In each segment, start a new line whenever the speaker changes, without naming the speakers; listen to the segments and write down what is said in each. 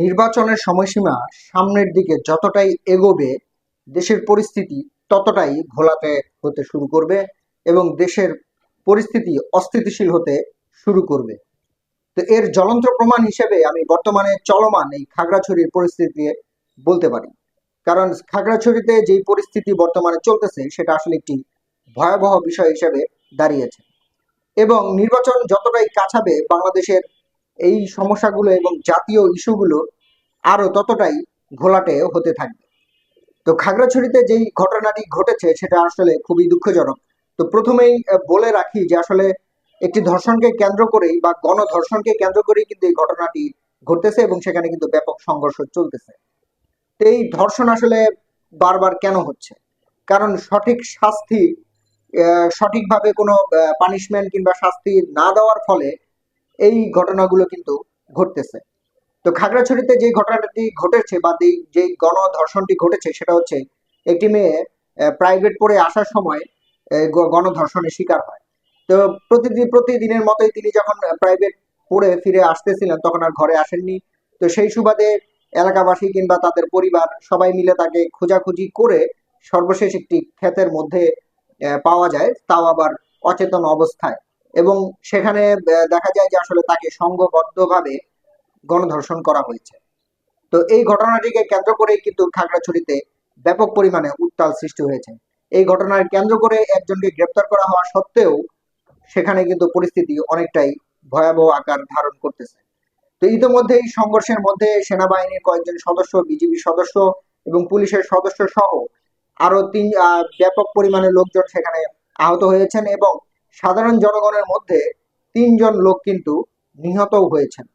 নির্বাচনের সময়সীমা সামনের দিকে যতটাই এগোবে, দেশের পরিস্থিতি ততটাই ঘোলাতে হতে শুরু করবে এবং দেশের পরিস্থিতি অস্থিতিশীল হতে শুরু করবে। তো এর জ্বলন্ত প্রমাণ হিসেবে আমি বর্তমানে চলমান এই খাগড়াছড়ির পরিস্থিতি বলতে পারি। কারণ খাগড়াছড়িতে যেই পরিস্থিতি বর্তমানে চলতেছে, সেটা আসলে একটি ভয়াবহ বিষয় হিসেবে দাঁড়িয়েছে। এবং নির্বাচন যতটাই কাছাবে, বাংলাদেশের এই সমস্যাগুলো এবং জাতীয় ইস্যুগুলো আরও ততটাই ঘোলাটে হতে থাকবে। তো খাগড়াছড়িতে যেই ঘটনাটি ঘটেছে, সেটা আসলে খুবই দুঃখজনক। তো প্রথমেই বলে রাখি যে আসলে একটি ধর্ষণকে কেন্দ্র করেই বা গণধর্ষণকে কেন্দ্র করেই কিন্তু এই ঘটনাটি ঘটতেছে এবং সেখানে কিন্তু ব্যাপক সংঘর্ষ চলতেছে। তো এই ধর্ষণ আসলে বারবার কেন হচ্ছে? কারণ সঠিক শাস্তি সঠিকভাবে কোনো পানিশমেন্ট কিংবা শাস্তি না দেওয়ার ফলে এই ঘটনাগুলো কিন্তু ঘটতেছে। তো খাগড়াছড়িতে যে ঘটনাটি ঘটেছে বা যে গণধর্ষণটি ঘটেছে সেটা হচ্ছে একটি মেয়ে প্রাইভেট পড়ে আসার সময় গণধর্ষণের শিকার হয়। তো প্রতিদিন প্রতিদিনের মতোই তিনি যখন প্রাইভেট পড়ে ফিরে আসতেছিলেন তখন আর ঘরে আসেননি। তো সেই সুবাদে এলাকাবাসী কিংবা তাদের পরিবার সবাই মিলে তাকে খোঁজাখুঁজি করে সর্বশেষ একটি ক্ষেতের মধ্যে পাওয়া যায়। তাও আবার অচেতন অবস্থায়। এবং সেখানে দেখা যায় যে আসলে তাকে সংঘবদ্ধভাবে গণধর্ষণ করা হয়েছে। তো এই ঘটনাটিকে কেন্দ্র করে কিন্তু খাগড়াছড়িতে ব্যাপক পরিমাণে উত্তাল সৃষ্টি হয়েছে। এই ঘটনার কেন্দ্র করে একজনকে গ্রেপ্তার করা হওয়া সত্ত্বেও সেখানে কিন্তু পরিস্থিতি অনেকটাই ভয়াবহ আকার ধারণ করতেছে। তো ইতিমধ্যেই সংঘর্ষের মধ্যে সেনাবাহিনীর কয়েকজন সদস্য বিজিবি সদস্য এবং পুলিশের সদস্য সহ আরও তিন ব্যাপক পরিমাণে লোকজন সেখানে আহত হয়েছেন এবং সাধারণ জনগণের মধ্যে তিনজন লোক কিন্তু নিহতও হয়েছেন।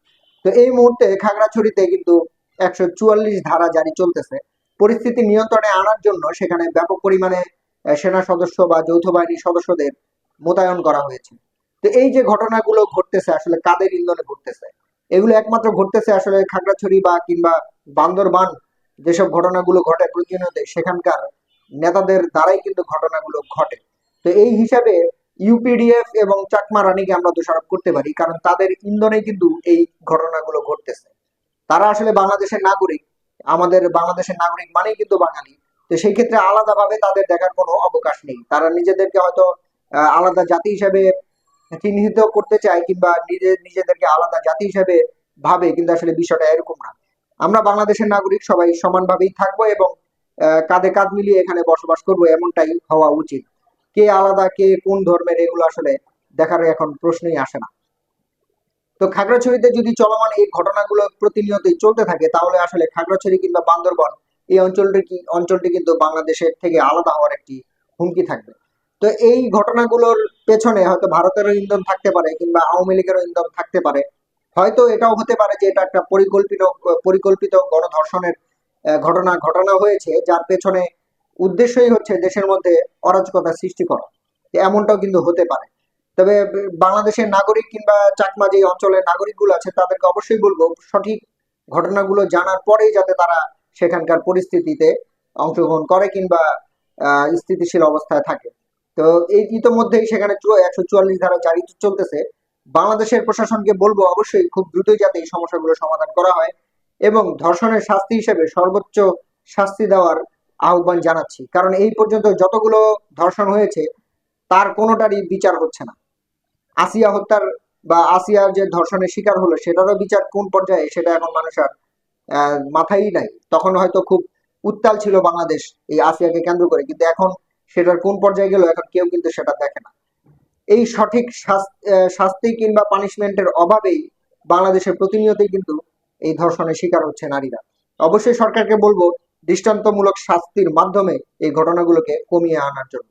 তো এই মুহূর্তে খাগড়াছড়িতে কিন্তু একশো চুয়াল্লিশ ধারা জারি চলতেছে। পরিস্থিতি নিয়ন্ত্রণে আনার জন্য সেখানে ব্যাপক পরিমাণে সেনা সদস্য বা যৌথ বাহিনীর সদস্যদের মোতায়েন করা হয়েছে। তো এই যে ঘটনাগুলো ঘটতেছে, আসলে কাদের ইন্ধনে ঘটতেছে? এগুলো একমাত্র ঘটতেছে আসলে খাগড়াছড়ি বা কিংবা বান্দরবান যেসব ঘটনাগুলো ঘটে প্রতিনিয়ত সেখানকার নেতাদের দ্বারাই কিন্তু ঘটনাগুলো ঘটে। তো এই হিসাবে ইউপিডিএফ এবং চাকমা রানীকে আমরা দোষারোপ করতে পারি, কারণ তাদের ইন্ধনে কিন্তু এই ঘটনাগুলো ঘটতেছে। তারা আসলে বাংলাদেশের নাগরিক, আমাদের বাংলাদেশের নাগরিক মানেই কিন্তু বাঙালি। তো সেই ক্ষেত্রে আলাদাভাবে তাদের দেখার কোনো অবকাশ নেই। তারা নিজেদেরকে হয়তো আলাদা জাতি হিসেবে চিহ্নিত করতে চায় কিংবা নিজে, নিজেদেরকে আলাদা জাতি হিসেবে ভাবে, কিন্তু আসলে বিষয়টা এরকম না। আমরা বাংলাদেশের নাগরিক, সবাই সমানভাবেই থাকব এবং কাঁধে কাঁধ মিলিয়ে এখানে বসবাস করব, এমনটাই হওয়া উচিত। কে আলাদা, কে কোন ধর্মের, এগুলো আসলে দেখার এখন প্রশ্নই আসে না। তো খাগড়াছড়িতে যদি চলমান এই ঘটনাগুলো প্রতিনিয়তই চলতে থাকে, তাহলে আসলে খাগড়াছড়ি কিংবা বান্দরবন এই অঞ্চলটি কি, অঞ্চলটি কিন্তু বাংলাদেশের থেকে আলাদা হওয়ার একটি হুমকি থাকবে। তো এই ঘটনাগুলোর পেছনে হয়তো ভারতেরও ইন্ধন থাকতে পারে কিংবা আওয়ামী লীগেরও ইন্ধন থাকতে পারে। হয়তো এটাও হতে পারে যে এটা একটা পরিকল্পিত পরিকল্পিত গণধর্ষণের ঘটনা ঘটনা হয়েছে, যার পেছনে উদ্দেশ্যই হচ্ছে দেশের মধ্যে অরাজকতা সৃষ্টি করা। এমনটাও কিন্তু হতে পারে। তবে বাংলাদেশের নাগরিক কিংবা চাকমা যে অঞ্চলের নাগরিকগুলো আছে, তাদেরকে অবশ্যই বলব, সঠিক ঘটনাগুলো জানার পরেই যাতে তারা সেখানকার পরিস্থিতিতে অংশগ্রহণ করে কিংবা স্থিতিশীল অবস্থায় থাকে। তো এই ইতোমধ্যেই সেখানে একশো চুয়াল্লিশ ধারা জারি চলতেছে। বাংলাদেশের প্রশাসনকে বলব অবশ্যই খুব দ্রুতই যাতে এই সমস্যাগুলো সমাধান করা হয় এবং ধর্ষণের শাস্তি হিসেবে সর্বোচ্চ শাস্তি দেওয়ার আহ্বান জানাচ্ছি। কারণ এই পর্যন্ত যতগুলো ধর্ষণ হয়েছে, তার কোনোটারই বিচার হচ্ছে না। আসিয়া হত্যার বা আসিয়ার যে ধর্ষণের শিকার হলো, সেটারও বিচার কোন পর্যায়ে, সেটা এখন মানুষ আর মাথায় নাই। তখন হয়তো খুব উত্তাল ছিল বাংলাদেশ এই আসিয়াকে কেন্দ্র করে, কিন্তু এখন সেটার কোন পর্যায়ে গেল, এখন কেউ কিন্তু সেটা দেখে না। এই সঠিক শাস্তি কিংবা পানিশমেন্টের অভাবেই বাংলাদেশের প্রতিনিয়তই কিন্তু এই ধর্ষণের শিকার হচ্ছে নারীরা। অবশ্যই সরকারকে বলব দৃষ্টান্তমূলক শাস্তির মাধ্যমে এই ঘটনাগুলোকে কমিয়ে আনার জন্য।